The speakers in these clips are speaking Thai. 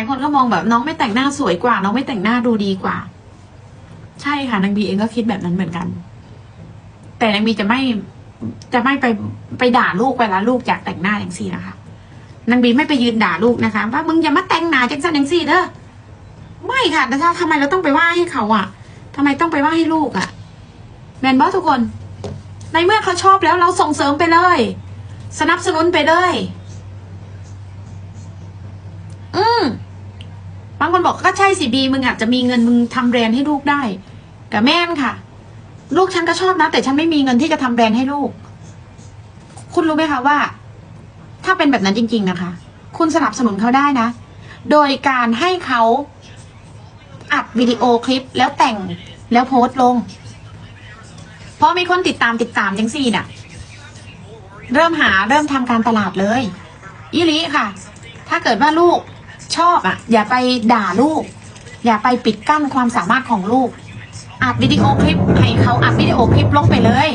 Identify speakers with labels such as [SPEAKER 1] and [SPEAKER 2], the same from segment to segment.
[SPEAKER 1] ลายคนก็มองแบบน้องไม่แต่งหน้าสวยกว่า น้องไม่แต่งหน้าดูดีกว่า ใช่ค่ะนางบีเองก็คิดแบบนั้นเหมือนกัน แต่นางบีจะไม่จะไม่ไปไปด่าลูกเวลาลูกอยากแต่งหน้าอย่างสี่นะคะนางบีไม่ไปยืนด่าลูกนะคะว่ามึงอย่ามาแต่งหน้าจังสันอย่างสี่เด้อไม่ค่ะแต่ถ้าทำไมเราต้องไปว่าให้เขาอะทำไมต้องไปว่าให้ลูกอะแมนบอสทุกคน ในเมื่อเขาชอบแล้วเราส่งเสริมไปเลย สนับสนุนไปเลย อืม บางคนบอกก็ใช่สิบีมึงอาจจะมีเงินมึงทำแบรนด์ให้ลูกได้แต่แม่นค่ะ ลูกฉันก็ชอบนะ แต่ฉันไม่มีเงินที่จะทำแบรนด์ให้ลูก คุณรู้ไหมคะว่า ถ้าเป็นแบบนั้นจริง ๆนะคะ คุณสนับสนุนเขาได้นะ โดยการให้เขาอัดวิดีโอคลิปแล้วแต่งแล้วโพสต์ลงพอมีคนติดตามติดตามจังสี่น่ะ เริ่มหาเริ่มทำการตลาดเลยอีลิค่ะ ถ้าเกิดว่าลูก ชอบอะ อย่าไปด่าลูก อย่าไปปิดกั้นความสามารถของลูก อัดวิดีโอคลิปให้เขาอัดวิดีโอคลิปลงไปเลย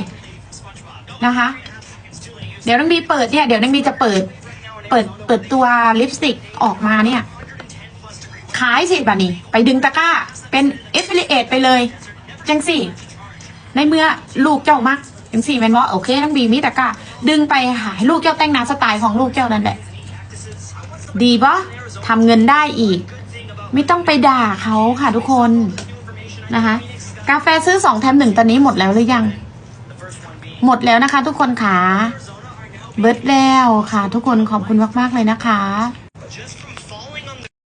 [SPEAKER 1] นะคะ เดี๋ยวนังบีเปิดเนี่ย เดี๋ยวนังบีจะเปิด เปิดเปิดตัวลิปสติกออกมาเนี่ย ขายสิบัดนี้ ไปดึงตะกร้า เป็นเอฟเฟลเอไปเลย จังสี่ ในเมื่อลูกเจ้ามักจังสี่แมนว่าโอเคนังบีมีตะกร้า ดึงไปหาให้ลูกเจ้าแต่งหน้าสไตล์ของลูกเจ้านั่นแหละ ดีปะทำเงินได้อีก ไม่ต้องไปด่าเขาค่ะทุกคนนะคะ กาแฟซื้อสองแถมหนึ่งตอนนี้หมดแล้วหรือยัง หมดแล้วนะคะ ทุกคนค่ะเบิร์ดแล้วค่ะ ทุกคนขอบคุณมาก ๆ เลยนะคะ